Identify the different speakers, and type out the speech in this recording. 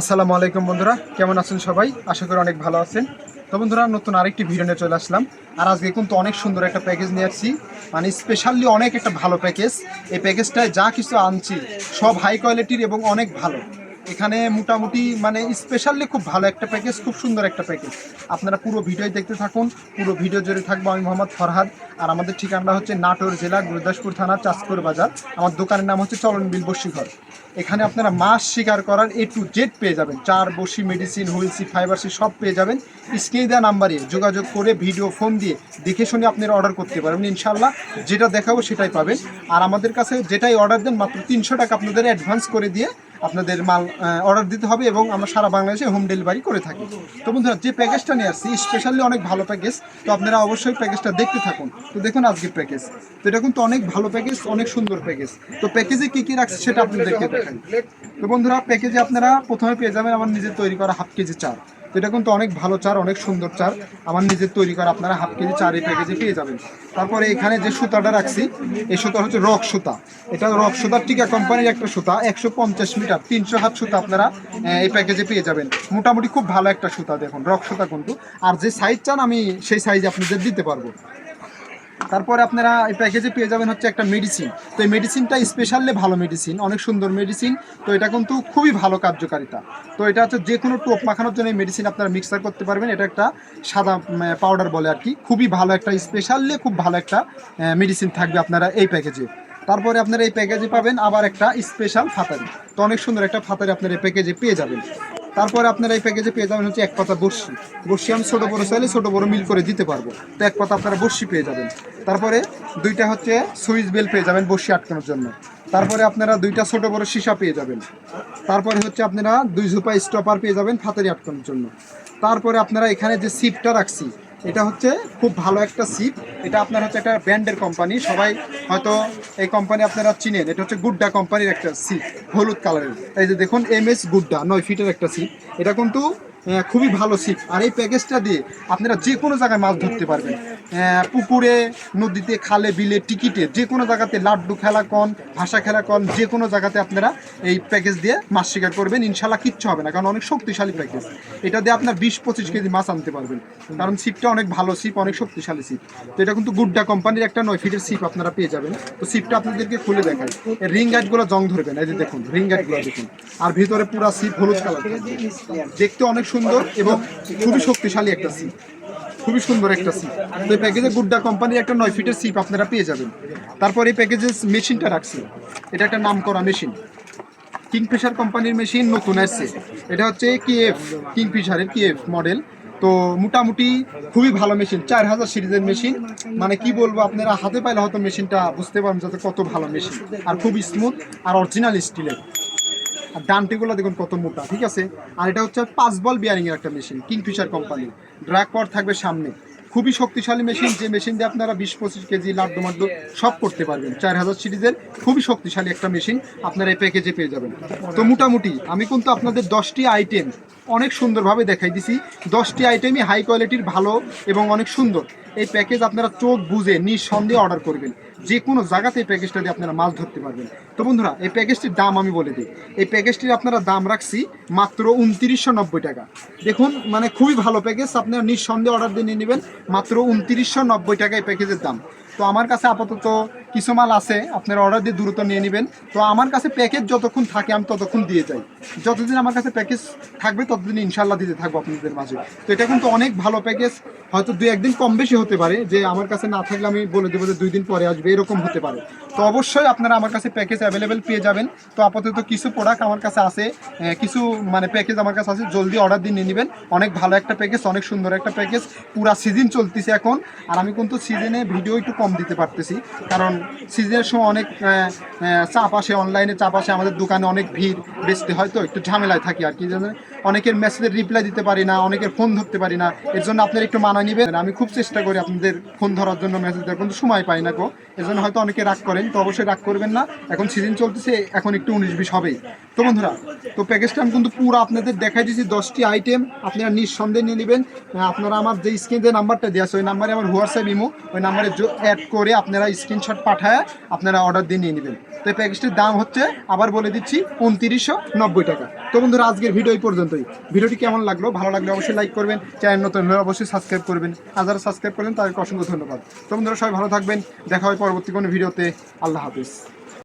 Speaker 1: আসসালামু আলাইকুম বন্ধুরা, কেমন আছেন সবাই? আশা করি অনেক ভালো আছেন। তো বন্ধুরা, নতুন আরেকটি ভিডিও নিয়ে চলে আসলাম। আর আজকে কিন্তু অনেক সুন্দর একটা প্যাকেজ নিয়ে আসছি। মানে স্পেশালি অনেক একটা ভালো প্যাকেজ এই প্যাকেজটায় যা কিছু আনছি, সব হাই কোয়ালিটির এবং অনেক ভালো। এখানে মোটামুটি মানে স্পেশালি খুব ভালো একটা প্যাকেজ খুব সুন্দর একটা প্যাকেজ আপনারা পুরো ভিডিও দেখতে থাকুন। পুরো ভিডিও জুড়ে থাকব আমি মোহাম্মদ ফরহাদ। আর আমাদের ঠিকানা হচ্ছে নাটোর জেলা, গুরুদাসপুর থানা, চাঁদপুর বাজার। আমার দোকানের নাম হচ্ছে চলন বিল বসিঘর এখানে আপনারা মাছ শিকার করার এ টু জেড পেয়ে যাবেন। চার বসি মেডিসিন হুইলসি ফাইবারসি সব পেয়ে যাবেন। স্ক্রিনে দেওয়া নাম্বারে যোগাযোগ করে ভিডিও ফোন দিয়ে দেখে শুনে আপনারা অর্ডার করতে পারবেন। ইনশাল্লাহ যেটা দেখাবো সেটাই পাবেন। আর আমাদের কাছে যেটাই অর্ডার দেন, মাত্র তিনশো টাকা আপনাদের অ্যাডভান্স করে দিয়ে আপনাদের মাল অর্ডার দিতে হবে এবং আমরা সারা বাংলাদেশে হোম ডেলিভারি করে থাকি। তো বন্ধুরা, যে প্যাকেজটা নিয়ে আসছি স্পেশালি অনেক ভালো প্যাকেজ তো আপনারা অবশ্যই প্যাকেজটা দেখতে থাকুন। তো দেখুন আজকের প্যাকেজ তো এটা কিন্তু অনেক ভালো প্যাকেজ অনেক সুন্দর প্যাকেজ তো প্যাকেজে কী কী রাখছে সেটা আপনাদেরকে দেখাই। তো বন্ধুরা প্যাকেজে আপনারা প্রথমে পেয়ে যাবেন আমার নিজের তৈরি করা হাফ কেজি তো এটা কিন্তু অনেক ভালো চার, অনেক সুন্দর চার। আমার নিজের তৈরি করা আপনারা হাফ কেজি চার এই প্যাকেজে পেয়ে যাবেন। তারপরে এখানে যে সুতাটা রাখছি, এই সুতা হচ্ছে রক সুতা। এটা রক সুতার টিকা কোম্পানির একটা সুতা, একশো পঞ্চাশ মিটার, তিনশো হাত সুতা আপনারা এই প্যাকেজে পেয়ে যাবেন। মোটামুটি খুব ভালো একটা সুতা দেখুন, রক সুতা কিন্তু। আর যে সাইজ চান আমি সেই সাইজ আপনাদের দিতে পারব। তারপরে আপনারা এই প্যাকেজে পেয়ে যাবেন হচ্ছে একটা মেডিসিন তো এই মেডিসিনটা স্পেশালি ভালো মেডিসিন অনেক সুন্দর মেডিসিন তো এটা কিন্তু খুবই ভালো কার্যকারিতা। তো এটা হচ্ছে যে কোনো টোপ মাখানোর জন্য এই মেডিসিন আপনারা মিক্সার করতে পারবেন। এটা একটা সাদা পাউডার বলে আর কি। খুবই ভালো একটা স্পেশালি খুব ভালো একটা মেডিসিন থাকবে আপনারা এই প্যাকেজে তারপরে আপনারা এই প্যাকেজে পাবেন আবার একটা স্পেশাল ফাতারি। তো অনেক সুন্দর একটা ফাতারি আপনারা এই প্যাকেজে পেয়ে যাবেন। তারপরে আপনারা এই প্যাকেজে পেয়ে যাবেন হচ্ছে এক পাতা বর্ষি বর্ষি আমি ছোটো বড়ো চাইলে ছোটো বড়ো মিল করে দিতে পারব। তো এক পাতা আপনারা বর্ষি পেয়ে যাবেন। তারপরে দুইটা হচ্ছে সুইচ বেল পেয়ে যাবেন বর্ষি আটকানোর জন্য। তারপরে আপনারা দুইটা ছোট বড় সীসা পেয়ে যাবেন। তারপরে হচ্ছে আপনারা দুই ঝুপা স্টপার পেয়ে যাবেন ফাতারি আটকানোর জন্য। তারপরে আপনারা এখানে যে সিপটা রাখছি, এটা হচ্ছে খুব ভালো একটা সিপ এটা আপনার হচ্ছে একটা ব্র্যান্ডের কোম্পানি সবাই হয়তো এই কোম্পানি আপনারা চিনেন। এটা হচ্ছে গুড্ডা কোম্পানির একটা সিপ হলুদ কালারের। এই যে দেখুন এম এস গুড্ডা নয় ফিটের একটা সিট এটা কিন্তু খুবই ভালো সিপ আর এই প্যাকেজটা দিয়ে আপনারা যে কোনো জায়গায় মাছ ধরতে পারবেন। পুকুরে, নদীতে, খালে, বিলে, টিকিটে যে কোনো জায়গাতে লাড্ডু খেলা কন, ভাষা খেলা কন, যে কোনো জায়গাতে আপনারা এই প্যাকেজ দিয়ে মাছ শিকার করবেন। ইনশাল্লাহ কিচ্ছু হবে না, কারণ অনেক শক্তিশালী প্যাকেজ এটা দিয়ে আপনার বিশ পঁচিশ কেজি মাছ আনতে পারবেন। কারণ সিপটা অনেক ভালো সিপ অনেক শক্তিশালী সিপ তো এটা কিন্তু গুড্ডা কোম্পানির একটা নয় ফিটের সিপ আপনারা পেয়ে যাবেন। তো সিপটা আপনাদেরকে খুলে দেখায় রিং গাইডগুলো জং ধরবেন, এই যে দেখুন রিং গাইডগুলো দেখুন। আর ভিতরে পুরা সিপ হলুদ কালার দেখতে অনেক সুন্দর এবং খুবই শক্তিশালী একটা সিপ খুবই সুন্দর একটা সিপ তো এই প্যাকেজে গুড্ডা কোম্পানির একটা নয় ফিটের সিপ আপনারা পেয়ে যাবেন। তারপর এই প্যাকেজের মেশিনটা রাখছি। এটা একটা নাম করা মেশিন কিংফিশার কোম্পানির মেশিন নতুন আসছে। এটা হচ্ছে কিএফ কিংফিশারের কিএফ মডেল তো মোটামুটি খুবই ভালো মেশিন চার হাজার সিরিজের মেশিন মানে কি বলব আপনারা, হাতে পাইলে হয়তো মেশিনটা বুঝতে পারবেন যাতে কত ভালো মেশিন আর খুব স্মুথ আর অরিজিনাল স্টিলের আর ডানটিগুলো দেখুন কত মোটা, ঠিক আছে? আর এটা হচ্ছে পাঁচ বল বিয়ারিংয়ের একটা machine Kingfisher company drag power থাকবে সামনে। খুবই শক্তিশালী মেশিন যে মেশিন দিয়ে আপনারা বিশ, পঁচিশ কেজি লাড্ডু মাড্ডু সব করতে পারবেন। চার হাজার সিরিজের খুবই শক্তিশালী একটা মেশিন আপনারা এই প্যাকেজে পেয়ে যাবেন। তো মোটামুটি, আমি কিন্তু আপনাদের দশটি আইটেম অনেক সুন্দরভাবে দেখাই দিছি। দশটি আইটেমই হাই কোয়ালিটির ভালো এবং অনেক সুন্দর। এই প্যাকেজ আপনারা চোখ বুঝে নিঃসন্দেহে অর্ডার করবেন। যে কোনো জায়গাতে এই প্যাকেজটা দিয়ে আপনারা মাছ ধরতে পারবেন। তো বন্ধুরা, এই প্যাকেজটির দাম আমি বলে দিই। এই প্যাকেজটির আপনারা দাম রাখছি মাত্র উনত্রিশশো নব্বই টাকা। দেখুন মানে খুবই ভালো প্যাকেজ আপনারা নিঃসন্দেহে অর্ডার দিয়ে নিয়ে নেবেন। মাত্র উনত্রিশশো নব্বই টাকা এই প্যাকেজের দাম। তো আমার কাছে আপাতত কিছু মাল আছে, আপনারা অর্ডার দিয়ে দ্রুত নিয়ে নেবেন। তো আমার কাছে প্যাকেজ যতক্ষণ থাকে, আমি ততক্ষণ দিয়ে যাই। যতদিন আমার কাছে প্যাকেজ থাকবে, ততদিন ইনশাল্লাহ দিতে থাকব আপনাদের মাঝে। তো এটা কিন্তু অনেক ভালো প্যাকেজ হয়তো দু একদিন কম বেশি হতে পারে, যে আমার কাছে না থাকলে আমি বলে দেবো যে দুই দিন পরে আসবে, এরকম হতে পারে। তো অবশ্যই আপনারা আমার কাছে প্যাকেজ অ্যাভেলেবেল পেয়ে যাবেন। তো আপাতত কিছু প্রোডাক্ট আমার কাছে আছে কিছু মানে প্যাকেজ আমার কাছে আছে, জলদি অর্ডার দিয়ে নিয়ে নেবেন। অনেক ভালো একটা প্যাকেজ অনেক সুন্দর একটা প্যাকেজ পুরা সিজন চলতেছে এখন। আর আমি কিন্তু সিজনে ভিডিও একটু কম দিতে পারতেছি। কারণ সিজনের সময় অনেক চাপ আসে অনলাইনে চাপ আসে, আমাদের দোকানে অনেক ভিড়, বেচতে হয় তো, একটু ঝামেলায় থাকি আর কি। অনেকের মেসেজের রিপ্লাই দিতে পারি না, অনেকের ফোন ধরতে পারি না, এর জন্য আপনারা একটু মানা নেবেন। আমি খুব চেষ্টা করি আপনাদের ফোন ধরার জন্য মেসেজ দেওয়ার, কিন্তু সময় পাই না গো। এর জন্য হয়তো অনেকে রাগ করেন। তো অবশ্যই রাগ করবেন না। এখন সিজন চলতেছে, এখন একটু উনিশ বিশ হবেই। তো বন্ধুরা, তো প্যাকেজটা আমি কিন্তু পুরো আপনাদের দেখাই দিয়েছি, দশটি আইটেম আপনারা নিঃসন্দেহ নিয়ে নেবেন। আপনারা আমার যে স্ক্রিন যে নাম্বারটা দেওয়া আছে, ওই নাম্বারে আমার হোয়াটসঅ্যাপ ইমো ওই নাম্বারে অ্যাড করে আপনারা স্ক্রিনশট পাঠায় আপনারা অর্ডার দিয়ে নিয়ে নেবেন। তো এই প্যাকেজটির দাম হচ্ছে, আবার বলে দিচ্ছি, উনত্রিশশো নব্বই টাকা। তো বন্ধুরা, আজকের ভিডিও এই পর্যন্তই। ভিডিওটি কেমন লাগল? ভালো লাগলে অবশ্যই লাইক করবেন। চ্যানেল নতুন হলে অবশ্যই সাবস্ক্রাইব করবেন। আর যারা সাবস্ক্রাইব করবেন তাদেরকে অসংখ্য ধন্যবাদ। তো বন্ধুরা, সবাই ভালো থাকবেন। দেখা হয় পরবর্তী কোনো ভিডিওতে আল্লাহ হাফিজ।